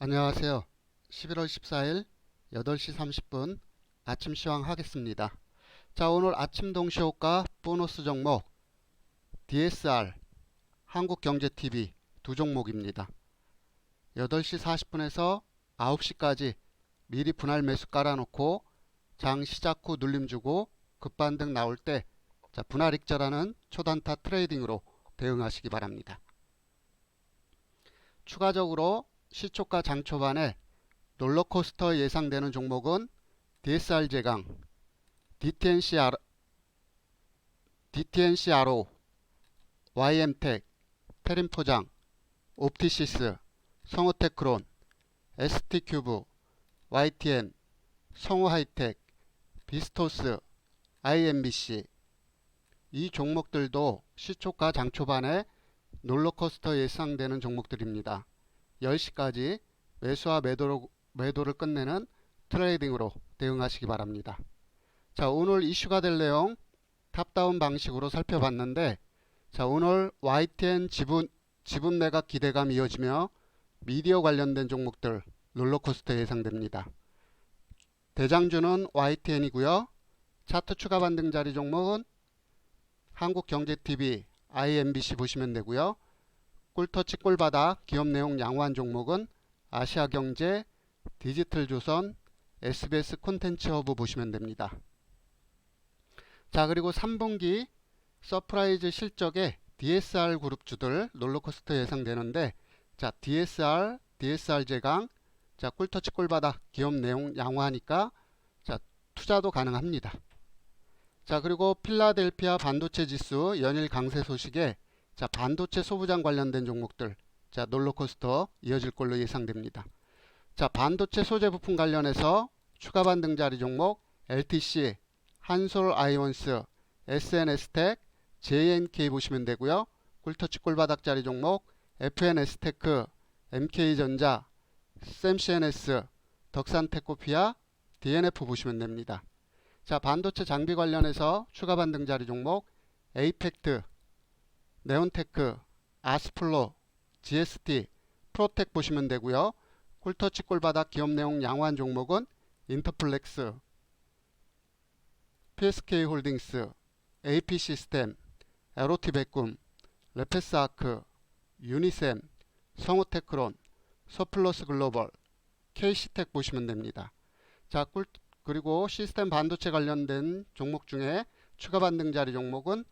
안녕하세요. 11월 14일 8시 30분 아침 시황 하겠습니다. 자, 오늘 아침 동시호가 보너스 종목 DSR 한국경제TV 두 종목입니다. 8시 40분에서 9시까지 미리 분할 매수 깔아놓고 장 시작 후 눌림 주고 급반등 나올 때 자, 분할 익절하는 초단타 트레이딩으로 대응하시기 바랍니다. 추가적으로 시초가 장 초반에 롤러코스터 예상되는 종목은 DSR 제강, DTNCR, DTNCRO, YM텍, 테림포장, 옵티시스, 성우테크론, ST큐브, YTN, 성우하이텍, 비스토스, IMBC 이 종목들도 시초가 장 초반에 롤러코스터 예상되는 종목들입니다. 10시까지 매수와 매도로, 매도를 끝내는 트레이딩으로 대응하시기 바랍니다. 자, 오늘 이슈가 될 내용 탑다운 방식으로 살펴봤는데 자, 오늘 YTN 지분 지분 매각 기대감 이어지며 미디어 관련된 종목들 롤러코스터 예상됩니다. 대장주는 YTN이고요. 차트 추가 반등 자리 종목은 한국경제TV, IMBC 보시면 되고요. 꿀터치 꿀바닥 기업 내용 양호한 종목은 아시아경제, 디지털조선, SBS 콘텐츠 허브 보시면 됩니다. 자 그리고 3분기 서프라이즈 실적에 DSR 그룹 주들 롤러코스터 예상되는데 자 DSR, DSR 제강, 자 꿀터치 꿀바닥 기업 내용 양호하니까 자 투자도 가능합니다. 자 그리고 필라델피아 반도체 지수 연일 강세 소식에 자 반도체 소부장 관련된 종목들 자 롤러코스터 이어질 걸로 예상됩니다. 자 반도체 소재 부품 관련해서 추가 반등 자리 종목 LTC, 한솔 아이온스, SNS텍, JNK 보시면 되고요. 꿀터치 꿀바닥 자리 종목 FNS테크, MK전자, 샘CNS, 덕산테코피아, DNF 보시면 됩니다. 자 반도체 장비 관련해서 추가 반등 자리 종목 에이펙트, 네온테크, 아스플로, GST, 프로텍 보시면 되고요. 꿀터치 꿀바닥 기업 내용 양호한 종목은 인터플렉스, PSK 홀딩스, AP 시스템, 에로티 백금, 레페스아크, 유니셈, 성우테크론, 서플러스 글로벌, KC텍 보시면 됩니다. 자, 꿀, 그리고 시스템 반도체 관련된 종목 중에 추가 반등 자리 종목은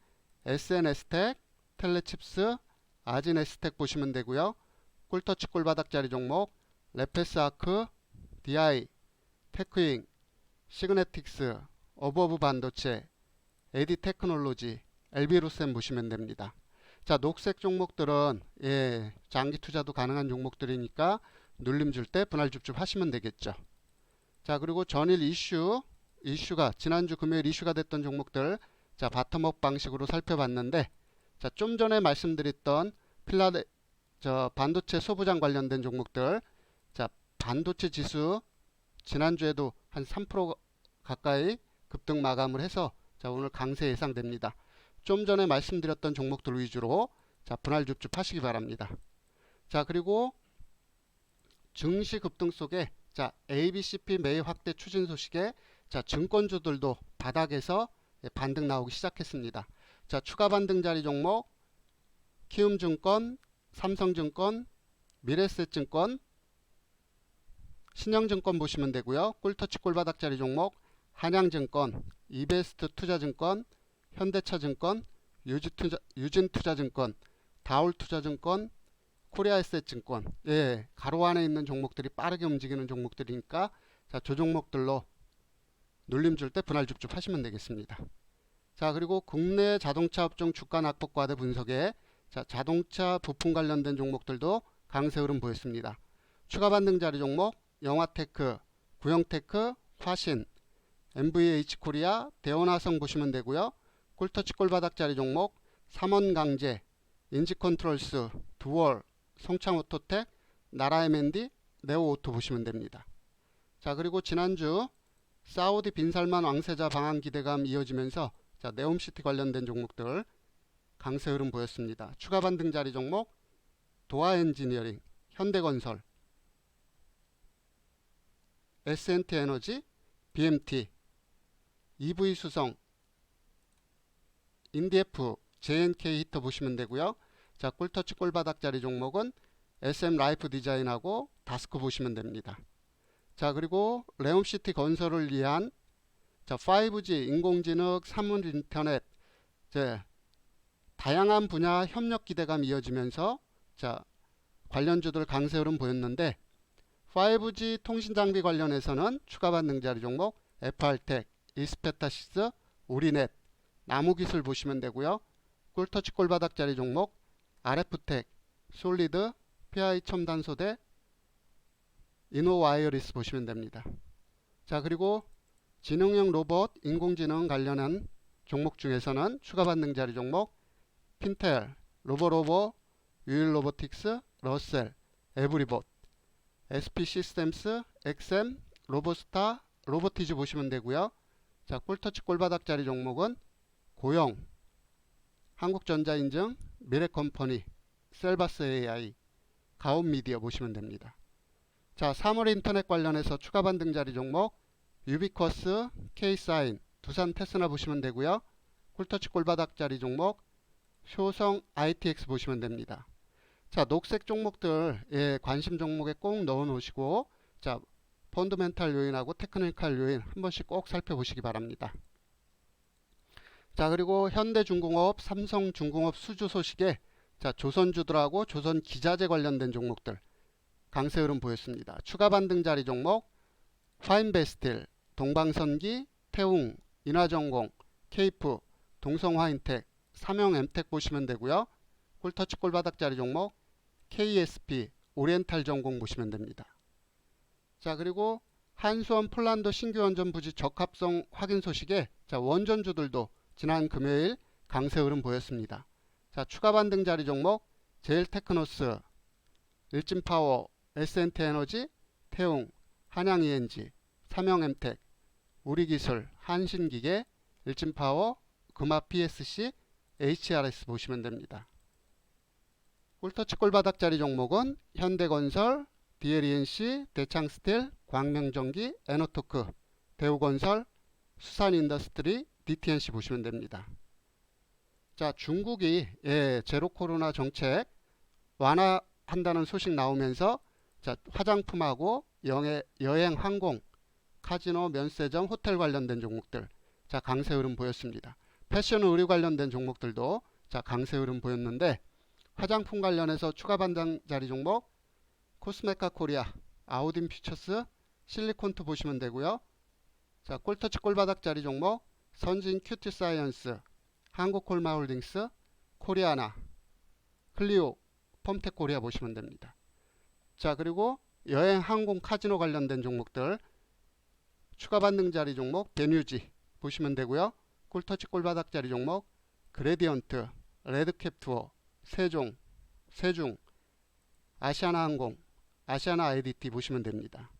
SNS텍, 텔레칩스, 아진 에스텍 보시면 되고요. 꿀터치 꿀바닥 자리 종목 레페스 아크, DI, 테크잉, 시그네틱스, 어버브 반도체, 에디 테크놀로지, 엘비루셈 보시면 됩니다. 자, 녹색 종목들은 예, 장기 투자도 가능한 종목들이니까 눌림 줄 때 분할 줍줍 하시면 되겠죠. 자, 그리고 전일 이슈, 이슈가 지난주 금요일 이슈가 됐던 종목들 자, 바텀업 방식으로 살펴봤는데 자, 좀 전에 말씀드렸던 필라데 저 반도체 소부장 관련된 종목들 자, 반도체 지수 지난주에도 한 3% 가까이 급등 마감을 해서 자, 오늘 강세 예상됩니다. 좀 전에 말씀드렸던 종목들 위주로 자, 분할 줍줍 하시기 바랍니다. 자, 그리고 증시 급등 속에 자, ABCP 매입 확대 추진 소식에 자, 증권주들도 바닥에서 예, 반등 나오기 시작했습니다. 자, 추가 반등 자리 종목 키움증권, 삼성증권, 미래세증권, 신영증권 보시면 되고요. 꿀터치 꿀바닥 자리 종목 한양증권, 이베스트 투자증권, 현대차증권, 유진투자, 유진투자증권, 다울투자증권, 코리아에셋증권 예, 가로 안에 있는 종목들이 빠르게 움직이는 종목들이니까 자, 저 종목들로 눌림 줄 때 분할 줍줍 하시면 되겠습니다. 자, 그리고 국내 자동차 업종 주가 낙폭 과대 분석에 자, 자동차 부품 관련된 종목들도 강세 흐름 보였습니다. 추가 반등 자리 종목 영화테크, 구형테크, 화신, MVH 코리아, 대원화성 보시면 되고요. 꿀터치 꿀바닥 자리 종목 삼원강제, 인지컨트롤스, 두월, 성창오토텍, 나라에멘디, 네오오토 보시면 됩니다. 자 그리고 지난주 사우디 빈살만 왕세자 방한 기대감 이어지면서 자 네옴시티 관련된 종목들 강세 흐름 보였습니다. 추가 반등 자리 종목 도하 엔지니어링, 현대건설, S&T 에너지, BMT, EV 수성, 인디에프, JNK 히터 보시면 되고요. 자, 꿀터치 꿀바닥짜리 종목은 SM 라이프 디자인하고 다스크 보시면 됩니다. 자, 그리고 레옴시티 건설을 위한 자, 5G 인공지능 사물 인터넷 이제 다양한 분야 협력 기대감 이어지면서 자, 관련주들 강세 흐름 보였는데 5G 통신 장비 관련해서는 추가받는 자리 종목 FR텍, 이스페타시스, 우리넷, 나무기술 보시면 되고요. 꿀터치 꿀바닥 자리 종목 RF텍, 솔리드, PI 첨단소대, 이노와이어리스 보시면 됩니다. 자 그리고 지능형 로봇, 인공지능 관련한 종목 중에서는 추가받는 자리 종목 핀텔, 로보로보, 유일로보틱스, 러셀, 에브리봇, SP 시스템스, 엑셈, 로보스타, 로보티즈 보시면 되고요. 자, 꿀터치 꿀바닥 자리 종목은 고용, 한국전자인증, 미래컴퍼니, 셀바스 AI, 가온미디어 보시면 됩니다. 자, 3월 인터넷 관련해서 추가 반등 자리 종목 유비쿼스, K사인, 두산 테스나 보시면 되고요. 꿀터치 꿀바닥 자리 종목 효성 ITX 보시면 됩니다. 자, 녹색 종목들 예, 관심 종목에 꼭 넣어 놓으시고 자, 펀드멘탈 요인하고 테크니컬 요인 한 번씩 꼭 살펴보시기 바랍니다. 자, 그리고 현대중공업, 삼성중공업 수주 소식에 자, 조선주들하고 조선 기자재 관련된 종목들 강세 흐름 보였습니다. 추가 반등 자리 종목 화인베스틸, 동방선기, 태웅, 인화전공, 케이프, 동성화인텍, 삼형엠텍 보시면 되고요. 꿀터치 꿀바닥 자리 종목 KSP, 오리엔탈 전공 보시면 됩니다. 자 그리고 한수원 폴란드 신규 원전 부지 적합성 확인 소식에 자 원전주들도 지난 금요일 강세 흐름 보였습니다. 자 추가 반등 자리 종목 제일테크노스, 일진파워, S&T 에너지, 태웅, 한양ENG, 삼형엠텍, 우리기술, 한신기계, 일진파워, 금화 PSC, HRS 보시면 됩니다. 꿀터치 꿀바닥 자리 종목은 현대건설, DLENC, 대창스틸, 광명전기, 에너토크, 대우건설, 수산인더스트리, DTNC 보시면 됩니다. 자, 중국이 예, 제로 코로나 정책 완화한다는 소식 나오면서 자, 화장품하고 영해, 여행, 항공, 카지노, 면세점, 호텔 관련된 종목들 자, 강세 흐름 보였습니다. 패션 의류 관련된 종목들도 자, 강세 흐름 보였는데 화장품 관련해서 추가 반등 자리 종목 코스메카 코리아, 아우딘 퓨처스, 실리콘트 보시면 되고요. 자, 꿀터치 꿀바닥 자리 종목 선진 큐티 사이언스, 한국콜마 홀딩스, 코리아나, 클리오, 펌텍 코리아 보시면 됩니다. 자, 그리고 여행 항공 카지노 관련된 종목들 추가 반등 자리 종목 베뉴지 보시면 되고요. 꿀터치 꿀바닥 자리 종목 그레디언트, 레드캡 투어, 세종, 세중, 아시아나 항공, 아시아나 IDT 보시면 됩니다.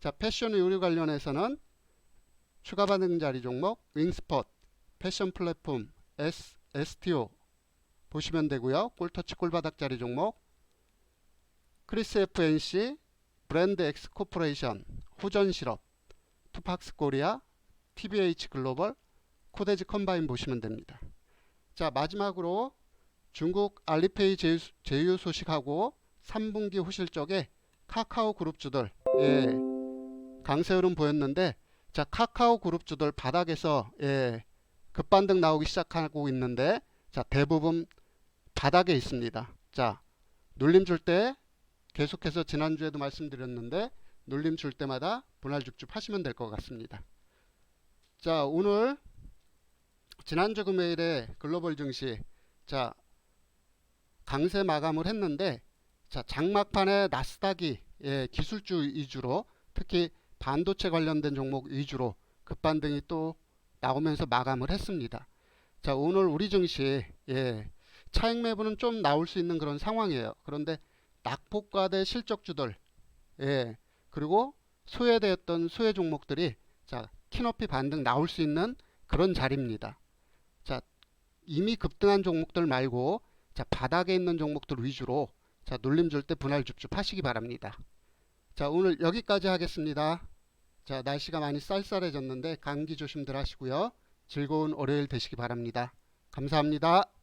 자, 패션 의류 관련해서는 추가 반등 자리 종목 윙스폿, 패션 플랫폼 S, STO 보시면 되고요. 꿀터치 꿀바닥 자리 종목 크리스 FNC, 브랜드 엑스 코퍼레이션, 호전 시럽, 투팍스 코리아, TBH 글로벌, 코데지 컴바인 보시면 됩니다. 자, 마지막으로 중국 알리페이 제휴, 제휴 소식하고 3분기 후실적에 카카오 그룹주들 예, 강세 흐름 보였는데 자 카카오 그룹주들 바닥에서 예, 급반등 나오기 시작하고 있는데 자 대부분 바닥에 있습니다. 자 눌림 줄 때 계속해서 지난주에도 말씀드렸는데 눌림 줄 때마다 분할 죽줍 하시면 될 것 같습니다. 자 오늘 지난주 금요일에 글로벌 증시 자 강세 마감을 했는데 자 장막판에 나스닥이 예, 기술주 위주로 특히 반도체 관련된 종목 위주로 급반등이 또 나오면서 마감을 했습니다. 자 오늘 우리 증시 예, 차익 매부는 좀 나올 수 있는 그런 상황이에요. 그런데 낙폭과 대 실적주들 예, 그리고 소외되었던 소외 종목들이 자 키높이 반등 나올 수 있는 그런 자리입니다. 자 이미 급등한 종목들 말고 자 바닥에 있는 종목들 위주로 자 눌림 줄 때 분할 줍줍 하시기 바랍니다. 자 오늘 여기까지 하겠습니다. 자, 날씨가 많이 쌀쌀해졌는데 감기 조심들 하시고요. 즐거운 월요일 되시기 바랍니다. 감사합니다.